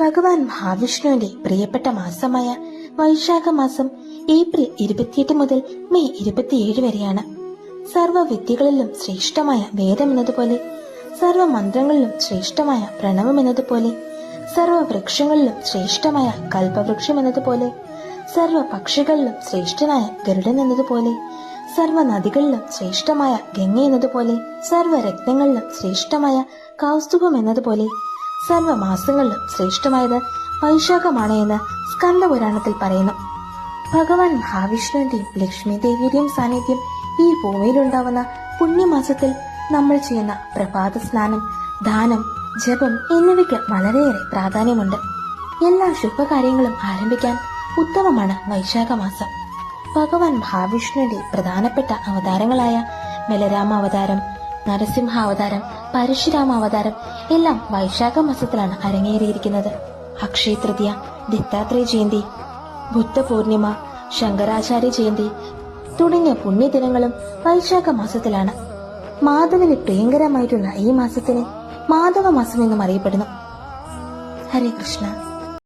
ഭഗവാൻ മഹാവിഷ്ണുവിന്റെ പ്രിയപ്പെട്ട മാസമായ വൈശാഖ മാസം ഏപ്രിൽ ഇരുപത്തിയെട്ട് മുതൽ മെയ് ഇരുപത്തിയേഴ് വരെയാണ്. സർവ വിദ്യകളിലും ശ്രേഷ്ഠമായ വേദം എന്നതുപോലെ സർവ മന്ത്രങ്ങളിലും ശ്രേഷ്ഠമായ പ്രണവം എന്നതുപോലെ സർവ വൃക്ഷങ്ങളിലും ശ്രേഷ്ഠമായ കൽപവൃക്ഷം എന്നതുപോലെ സർവ പക്ഷികളിലും ശ്രേഷ്ഠനായ ഗരുഡൻ എന്നതുപോലെ സർവ നദികളിലും ശ്രേഷ്ഠമായ ഗംഗ എന്നതുപോലെ സർവ രത്നങ്ങളിലും ശ്രേഷ്ഠമായ കൗസ്തുഭം എന്നതുപോലെ സർവ മാസങ്ങളിലും ശ്രേഷ്ഠമായത് വൈശാഖമാണ് എന്ന് സ്കന്ദപുരാണത്തിൽ പറയുന്നു. ഭഗവാൻ മഹാവിഷ്ണുവിന്റെയും ലക്ഷ്മി ദേവിയുടെയും സാന്നിധ്യം ഈ ഭൂമിയിലുണ്ടാവുന്ന പുണ്യമാസത്തിൽ നമ്മൾ ചെയ്യുന്ന പ്രഭാത സ്നാനം ദാനം ജപം എന്നിവയ്ക്ക് വളരെയേറെ പ്രാധാന്യമുണ്ട്. എല്ലാ ശുഭകാര്യങ്ങളും ആരംഭിക്കാൻ ഉത്തമമാണ് വൈശാഖ മാസം ഭഗവാൻ മഹാവിഷ്ണുവിന്റെ പ്രധാനപ്പെട്ട അവതാരങ്ങളായ ബലരാമ അവതാരം നരസിംഹ അവതാരം പരശുരാമ അവതാരം എല്ലാം വൈശാഖ മാസത്തിലാണ് അരങ്ങേറിയിരിക്കുന്നത്. അക്ഷയ തൃതീയ ദത്താത്രേയ ജയന്തി ബുദ്ധപൂർണിമ ശങ്കരാചാര്യ ജയന്തി തുടങ്ങിയ പുണ്യദിനങ്ങളും വൈശാഖ മാസത്തിലാണ് മാധവന് പ്രിയങ്കരമായിട്ടുള്ള ഈ മാസത്തിന് മാധവ മാസം എന്നും അറിയപ്പെടുന്നു. ഹരേ കൃഷ്ണ.